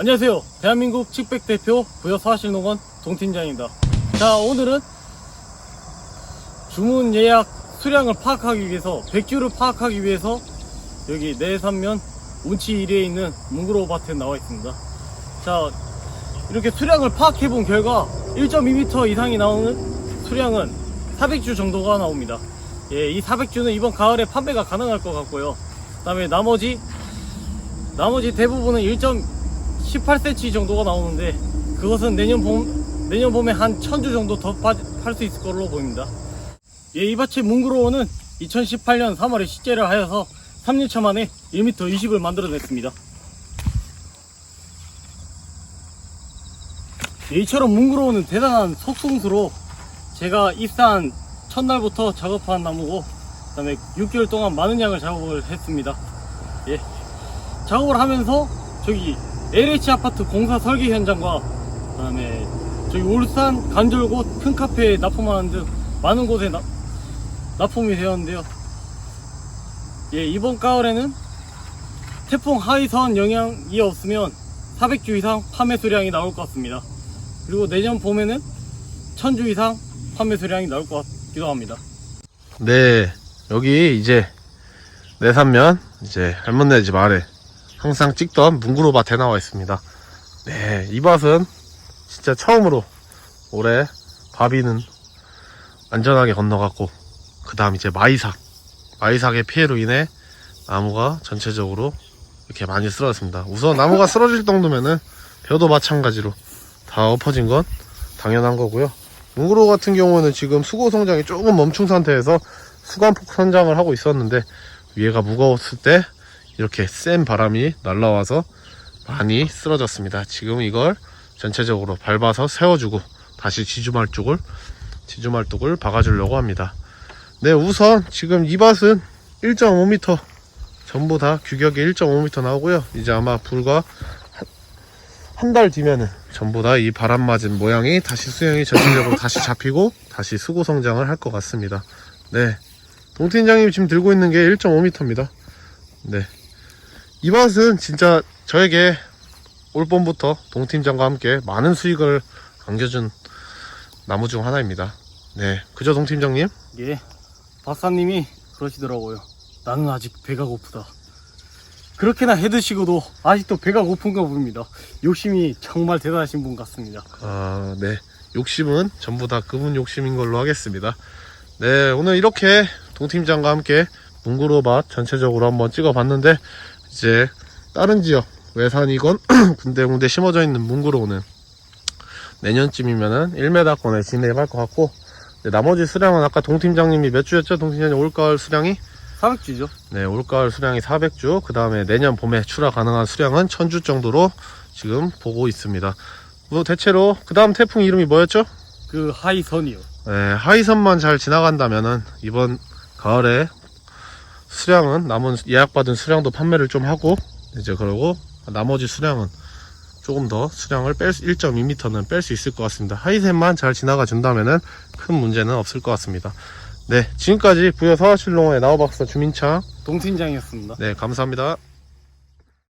안녕하세요. 대한민국 칙백 대표 부여 사실농원 동팀장입니다. 자, 오늘은 주문 예약 수량을 파악하기 위해서, 백주를 파악하기 위해서 여기 내산면 운치 1위에 있는 뭉그로 밭에 나와 있습니다. 자, 이렇게 수량을 파악해 본 결과 1.2m 이상이 나오는 수량은 400주 정도가 나옵니다. 예, 이 400주는 이번 가을에 판매가 가능할 것 같고요. 그 다음에 나머지 나머지 대부분은 1.18cm 정도가 나오는데 그것은 내년 봄 내년 봄에 한 1000주 정도 더 팔 수 있을 걸로 보입니다. 예, 이 밭의 뭉그로우는 2018년 3월에 식재를 하여서 3년차 만에 1m 20을 만들어냈습니다. 예, 이처럼 뭉그로우는 대단한 속성수로 제가 입사한 첫날부터 작업한 나무고 그 다음에 6개월 동안 많은 양을 작업을 했습니다. 예, 작업을 하면서 저기 LH 아파트 공사 설계 현장과 그다음에 저기 울산 간절곶 큰 카페에 납품하는 등 많은 곳에 나- 납품이 되었는데요. 예, 이번 가을에는 태풍 하이선 영향이 없으면 400주 이상 판매 수량이 나올 것 같습니다. 그리고 내년 봄에는 1000주 이상 판매 수량이 나올 것 같기도 합니다. 네, 여기 이제 내산면 이제 할머니네 집 아래 항상 찍던 뭉구로 밭에 나와 있습니다. 네, 이 밭은 진짜 처음으로 올해 바비는 안전하게 건너갔고 그 다음 이제 마이삭 마이삭의 피해로 인해 나무가 전체적으로 이렇게 많이 쓰러졌습니다. 우선 나무가 쓰러질 정도면은 벼도 마찬가지로 다 엎어진 건 당연한 거고요. 뭉그로 같은 경우는 지금 수고 성장이 조금 멈춘 상태에서 수관폭 선장을 하고 있었는데 위에가 무거웠을 때 이렇게 센 바람이 날라와서 많이 쓰러졌습니다. 지금 이걸 전체적으로 밟아서 세워주고 다시 지주말뚝을 지주말뚝을 박아주려고 합니다. 네, 우선 지금 이 밭은 1.5m 전부 다 규격이 1.5m 나오고요. 이제 아마 불과 한 달 뒤면은 전부 다 이 바람 맞은 모양이 다시 수영이 전체적으로 다시 잡히고 다시 수고 성장을 할 것 같습니다. 네. 동팀장님이 지금 들고 있는 게 1.5m입니다. 네. 이 밭은 진짜 저에게 올 봄부터 동팀장과 함께 많은 수익을 안겨준 나무 중 하나입니다. 네. 그죠, 동팀장님? 예, 박사님이 그러시더라고요. 나는 아직 배가 고프다. 그렇게나 해드시고도 아직도 배가 고픈가 봅니다. 욕심이 정말 대단하신 분 같습니다. 아, 네. 욕심은 전부 다 그분 욕심인 걸로 하겠습니다. 네, 오늘 이렇게 동팀장과 함께 문구로밭 전체적으로 한번 찍어봤는데, 이제 다른 지역, 외산이건 군데군데 심어져 있는 문구로는 내년쯤이면은 1m권에 진입할 것 같고, 네, 나머지 수량은 아까 동팀장님이 몇 주였죠? 동팀장님 올가을 수량이? 400주죠? 네, 올가을 수량이 400주, 그 다음에 내년 봄에 출하 가능한 수량은 1000주 정도로 지금 보고 있습니다. 뭐 대체로 그 다음 태풍 이름이 뭐였죠? 그 하이선이요. 네, 하이선만 잘 지나간다면은 이번 가을에 수량은 남은 예약받은 수량도 판매를 좀 하고 이제 그러고 나머지 수량은 조금 더 수량을 뺄 1.2m는 뺄 수 있을 것 같습니다. 하이선만 잘 지나가 준다면은 큰 문제는 없을 것 같습니다. 네, 지금까지 부여 서하실농원의 나우박사 주민창 동팀장이었습니다. 네, 감사합니다.